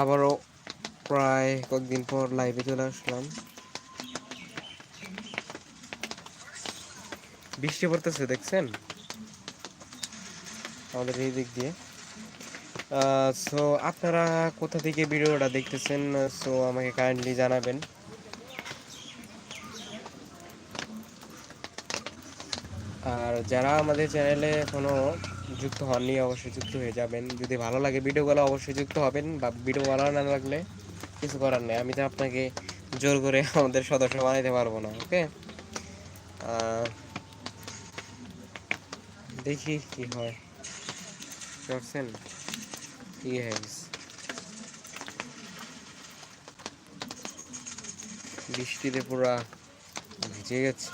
আবারও প্রায় কয়েকদিন পর লাইভে চলে আসলাম। বৃষ্টি পড়তেছে, দেখছেন? আমাদের এই দিক দিয়ে। সো আপনারা কোথা থেকে ভিডিওটা দেখতেছেন? সো আমাকে কাইন্ডলি জানাবেন। আর যারা আমাদের চ্যানেলে এখনও যুক্ত হননি, অবশ্যই যুক্ত হয়ে যাবেন। যদি ভালো লাগে ভিডিওগুলো, অবশ্যই যুক্ত হবেন বা ভিডিও ভালো না লাগলে কিছু করার নেই। আমি তো আপনাকে জোর করে আমাদের সদস্য বানাইতে পারব না, ওকে? দেখি কি হয়। বৃষ্টিতে পুরা ভিজে গেছে।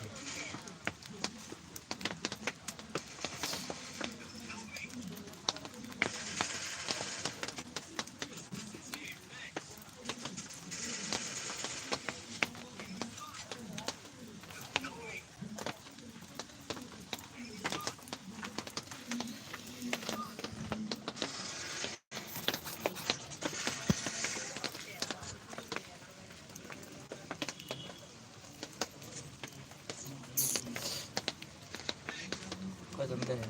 কয়জন দেখে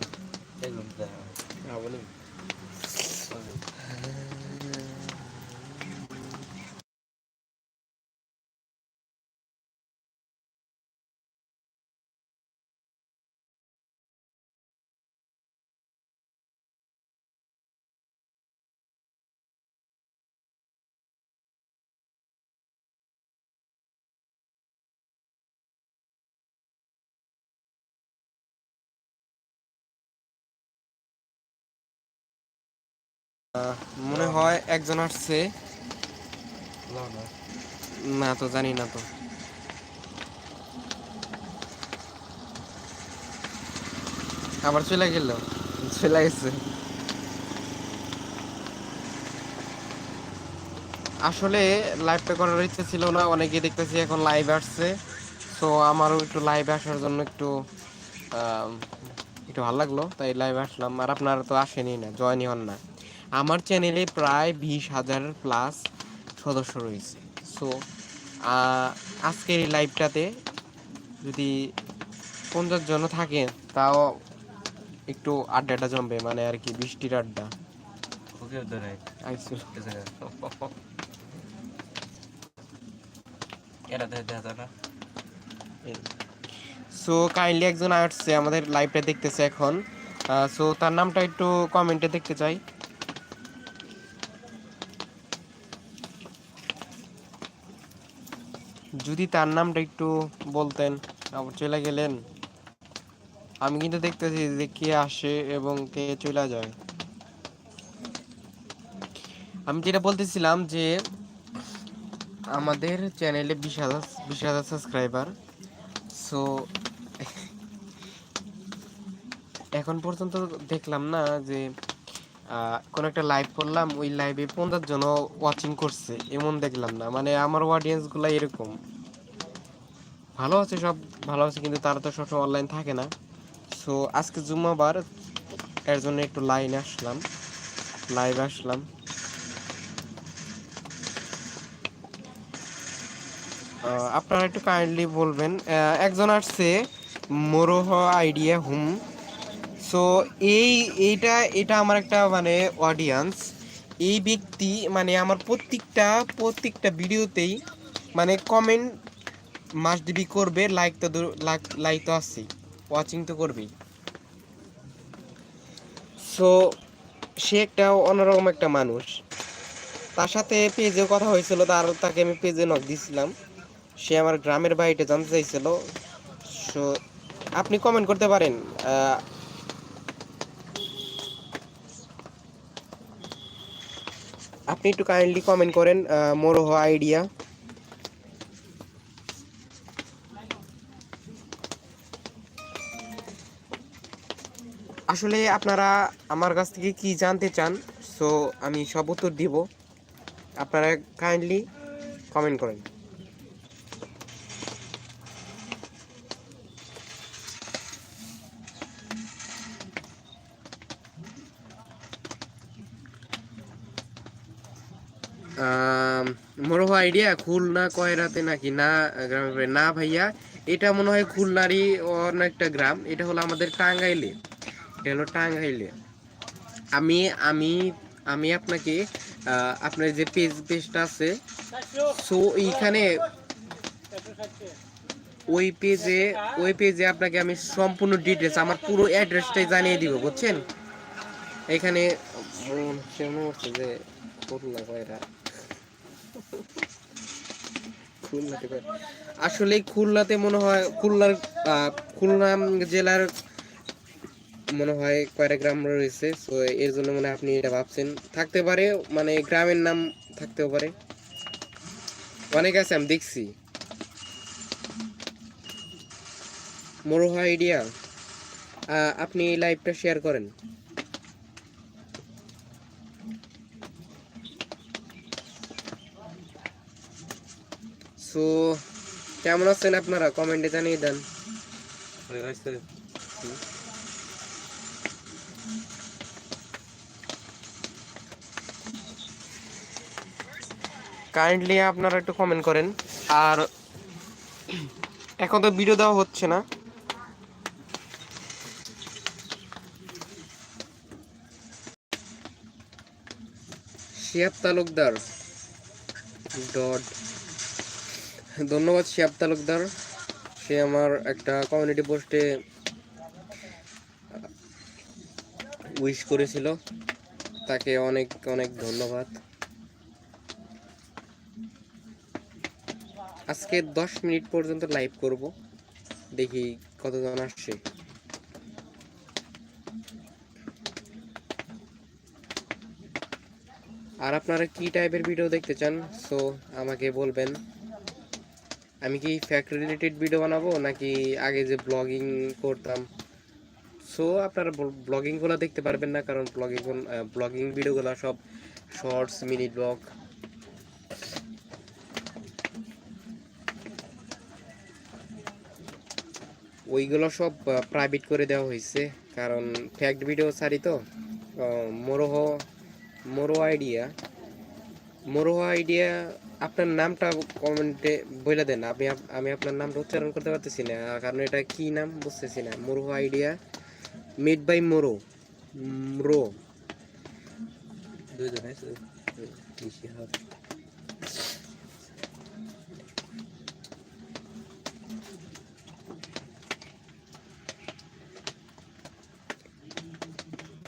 একজন মনে হয় একজন আসছে। না তো, জানি না তো। আবার চলে গেল? চলে গেছে। আসলে লাইভটা করার ইচ্ছে ছিল না অনেকে দেখতেছি এখন লাইভ আসছে। তো আমারও একটু লাইভ আসার জন্য একটু একটু ভালো লাগল, তাই লাইভ আসলাম। আর আপনারা তো আসেনি না জয়েনই হন না। আমার চ্যানেলে প্রায় বিশ হাজার প্লাস সদস্য রয়েছে। সো আজকের এই লাইভটাতে যদি পঞ্চাশ জন থাকে তাও একটু আড্ডাটা জমবে মানে আর কি বৃষ্টির আড্ডা। সো কাইন্ডলি একজন আসছে আমাদের লাইভটা দেখতেছে এখন। সো তার নামটা একটু কমেন্টে দেখতে চাই। যদি তার নামটা একটু বলতেন আবার চলে গেলেন। আমি কিন্তু দেখতেছি যে কে আসে এবং কে চলে যায়। আমি যেটা বলতেছিলাম যে, আমাদের চ্যানেলে বিশ হাজার বিশ হাজার সাবস্ক্রাইবার সো এখন পর্যন্ত দেখলাম না যে কোনো একটা লাইভ করলাম, ওই লাইভে পঞ্চাশ জন ওয়াচিং করছে, এমন দেখলাম না। মানে আমার অডিয়েন্সগুলো এরকম। ভালো আছে সব, ভালো আছে, কিন্তু তারা তো সবসময় অনলাইন থাকে না। সো আজকে জুম্মাবার, এর জন্য একটু লাইনে আসলাম। লাইভ আসলাম। আপনারা একটু কাইন্ডলি বলবেন একজন আসছে, মোরহ আইডিয়া হুম। সো এই, এইটা, এটা আমার একটা মানে অডিয়েন্স এই ব্যক্তি মানে আমার প্রত্যেকটা প্রত্যেকটা ভিডিওতেই মানে কমেন্ট মাস্ট বি করবে লাইক তো লাইক তো আসছেই ওয়াচিং তো করবেই। সো সে একটা অন্যরকম একটা মানুষ। তার সাথে পেজেও কথা হয়েছিল, তার, তাকে আমি পেজে নক দিয়েছিলাম সে আমার গ্রামের বাড়িটা জানতে চাইছিল। সো আপনি কমেন্ট করতে পারেন আপনি একটু কাইন্ডলি কমেন্ট করেন মোরহ আইডিয়া আসলে আপনারা আমার কাছ থেকে কি জানতে চান সো আমি সব উত্তর দিব। আপনারা কাইন্ডলি কমেন্ট করেন। মোর আইডিয়া খুলনা কয়রাতে নাকি? না গ্রামের বাড়ি? না ভাইয়া, এটা মনে হয় খুলনারই অন্য একটা গ্রাম, এটা হলো আমাদের টাঙ্গাইলে। এটা হলো টাঙ্গাইলে। আমি আমি আমি আপনাকে আপনার যে পেজ পেজটা আছে সো এইখানে ওই পেজে ওই পেজে আপনাকে আমি সম্পূর্ণ ডিটেলস আমার পুরো অ্যাড্রেসটাই জানিয়ে দিব, বুঝছেন? এখানে যে খুলনা কয়রা খুলনাতে আসলে খুলনাতে মনে হয়, খুলনার খুলনা জেলার মনে হয় কয়টা গ্রাম রয়েছে, তো এর জন্য মনে আপনি এটা ভাবছেন। থাকতে পারে মানে গ্রামের নাম থাকতেও পারে। অনেক আছে, আমি দেখছি। মোরোহা আইডিয়া আপনি লাইভটা শেয়ার করেন। সো কেমন আছেন আপনারা? কমেন্টে জানিয়ে দেন। কাইন্ডলি আপনারা একটু কমেন্ট করেন। আর এখন তো ভিডিও দেওয়া হচ্ছে না। শিয়াব তালুকদার ডট ধন্যবাদ শিয়াব তালুকদার। সে আমার একটা কমিউনিটি পোস্টে উইশ করেছিল। তাকে অনেক অনেক ধন্যবাদ। আজকে দশ মিনিট পর্যন্ত লাইভ করব। দেখি কতজন আসছে। আর আপনারা কি টাইপের ভিডিও দেখতে চান সো আমাকে বলবেন। আমি কি ফ্যাক্ট রিলেটেড ভিডিও বানাবো নাকি আগে যে ব্লগিং করতাম? সো আপনারা ব্লগিংগুলো দেখতে পারবেন না, কারণ ব্লগিং ব্লগিং ভিডিওগুলো সব শর্টস মিনি ব্লগ ওইগুলো সব প্রাইভেট করে দেওয়া হয়েছে, কারণ ফ্যাক্ট ভিডিও ছাড়ি তো। মোরহ মোরো আইডিয়া মোরো আইডিয়া আপনার নামটা কমেন্টে বলে দেন আমি আপ- আমি আপনার নামটা উচ্চারণ করতে পারতেছি না কারণ এটা কি নাম বুঝতেছি না মোরো আইডিয়া মেড বাই মোরো মোরো দুইজন আছে বেশি হবে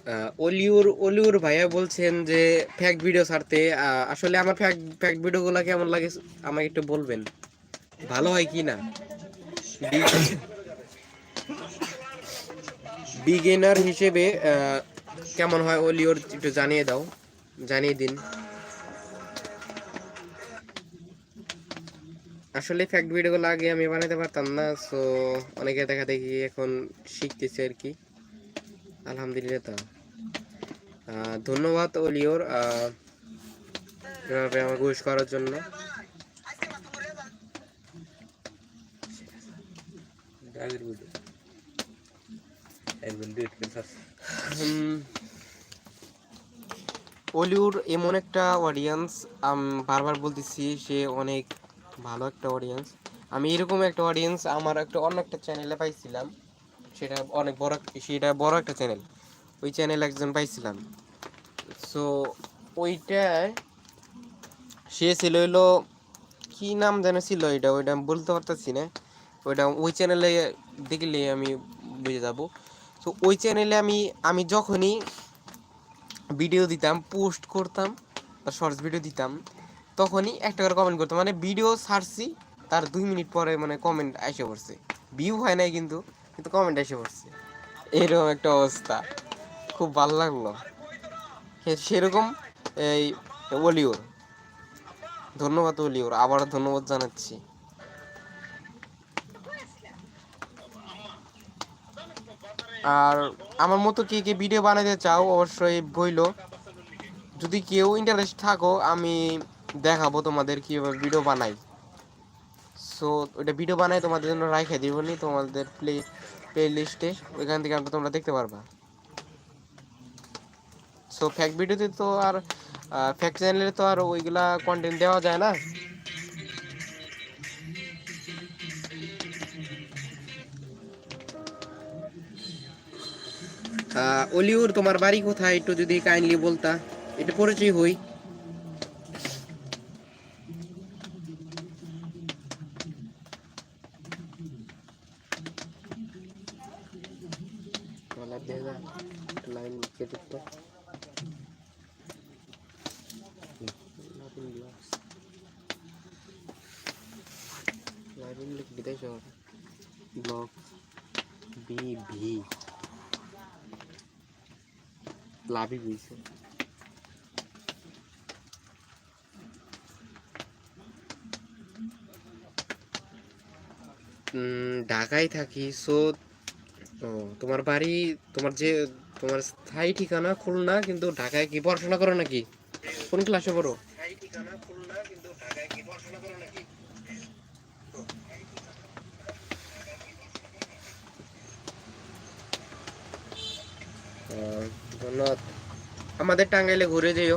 আহ, অলিউর অলিউর ভাইয়া বলছেন যে ফ্যাক ভিডিও ছাড়তে আসলে আমার ফ্যাক ফ্যাক্ট ভিডিওগুলো কেমন লাগে আমাকে একটু বলবেন? ভালো হয় কি না? বিগিনার হিসেবে কেমন হয় অলিওর একটু জানিয়ে দাও, জানিয়ে দিন। আসলে ফ্যাক্ট ভিডিওগুলো আগে আমি বানাতে পারতাম না সো অনেকে দেখা দেখি এখন শিখতেছে আর কি। আলহামদুলিল্লাহ তা। ধন্যবাদ অলিওর এভাবে আমাকে উইশ করার জন্য। অলিউড এমন একটা অডিয়েন্স বারবার বলতেছি সে অনেক ভালো একটা অডিয়েন্স আমি এরকম একটা অডিয়েন্স আমার একটা অন্য একটা চ্যানেলে পাইছিলাম। সেটা অনেক বড়, সেটা বড় একটা চ্যানেল ওই চ্যানেল একজন পাইছিলাম। সো ওইটায় সে ছিল হইল, কি নাম যেন ছিল ওইটা? ওইটা আমি বলতে পারতেছি না। ওইটা ওই চ্যানেলে দেখলে আমি বুঝে যাব। তো ওই চ্যানেলে আমি আমি যখনই ভিডিও দিতাম পোস্ট করতাম বা শর্টস ভিডিও দিতাম, তখনই একটা করে কমেন্ট করতাম। মানে ভিডিও ছাড়ছি, তার দুই মিনিট পরে মানে কমেন্ট এসে পড়ছে। ভিউ হয় নাই কিন্তু কিন্তু কমেন্ট এসে পড়ছে। এরকম একটা অবস্থা। খুব ভালো লাগল। সেরকম এই অলিওর। ধন্যবাদ অলিওর, আবার ধন্যবাদ জানাচ্ছি। আর আমার মতো কে কে ভিডিও বানাতে চাও, অবশ্যই বইলো। যদি কেউ ইন্টারেস্ট থাকো, আমি দেখাবো তোমাদের কীভাবে ভিডিও বানাই। সো ওইটা ভিডিও বানাই তোমাদের জন্য রাখে দিব নি তোমাদের প্লে প্লে লিস্টে ওইখান থেকে তোমরা দেখতে পারবা। সো ফ্যাক ভিডিওতে তো আর ফেক চ্যানেলে তো আর ওইগুলা কন্টেন্ট দেওয়া যায় না। অলিউর তোমার বাড়ি কোথায়? একটু যদি কাইন্ডলি বলতা। এটা পরিচয় হই। লাইন কেটে বি ভি লাভই বুঝছে ঢাকায় থাকি সো তোমার বাড়ি, তোমার যে, তোমার স্থায়ী ঠিকানা খুলনা, কিন্তু ঢাকায় কি পড়াশোনা করো নাকি? কোন ক্লাসে পড়ো? আহ, ধন্যবাদ। আমাদের টাঙ্গাইলে ঘুরে যেও।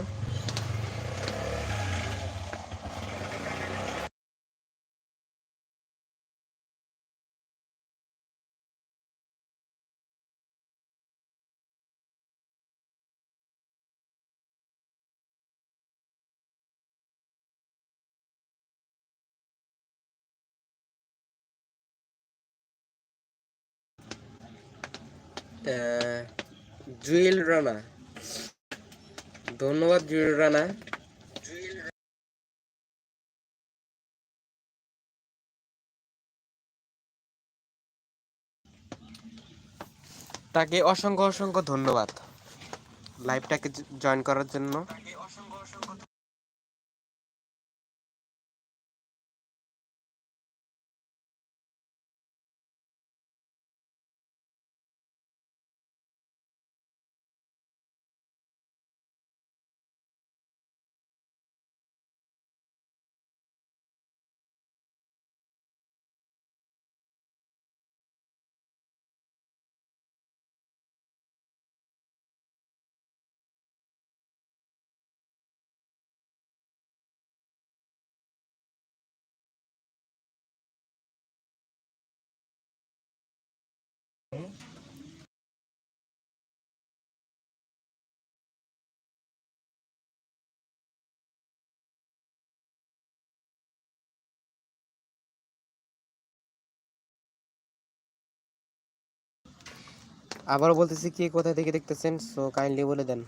জুয়েল রানা। ধন্যবাদ জুয়েল রানা। তাকে অসংখ্য অসংখ্য ধন্যবাদ। লাইভটাকে জয়েন করার জন্য। আবার বলতেছি কে কোথায় থেকে দেখতেছেন সো কাইন্ডলি বলে দেন।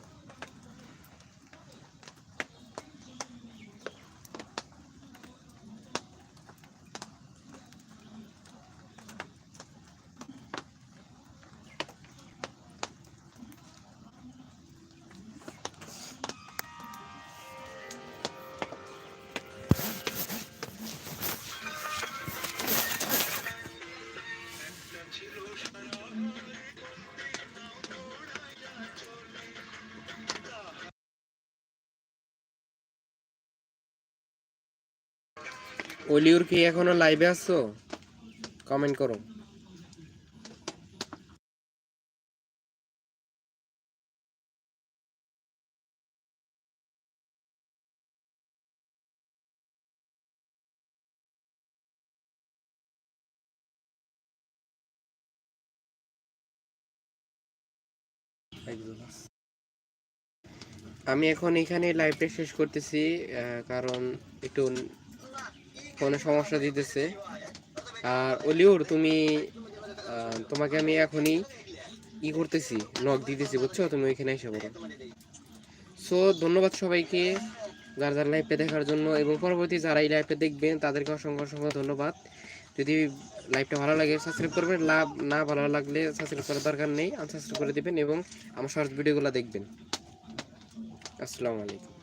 অলিউর কি এখনও লাইভে আছো? কমেন্ট করো। আমি এখন এখানে লাইভটা শেষ করতেছি কারণ একটু ফোনে সমস্যা দিতেছে। আর অলিউর, তুমি তোমাকে আমি এখনই ই করতেছি নক দিতেছি, বুঝছ? তুমি ওইখানে এসে পড়ো। সো ধন্যবাদ সবাইকে যার যার লাইভে দেখার জন্য এবং পরবর্তী যারা এই লাইভে দেখবেন তাদেরকে অসংখ্য অসংখ্য ধন্যবাদ। যদি লাইভটা ভালো লাগে সাবস্ক্রাইব করবেন লাভ না ভালো লাগলে সাবস্ক্রাইব করার দরকার নেই আনসাবস্ক্রাইব করে দিবেন এবং আমার শর্ট ভিডিওগুলো দেখবেন। আসসালামু আলাইকুম।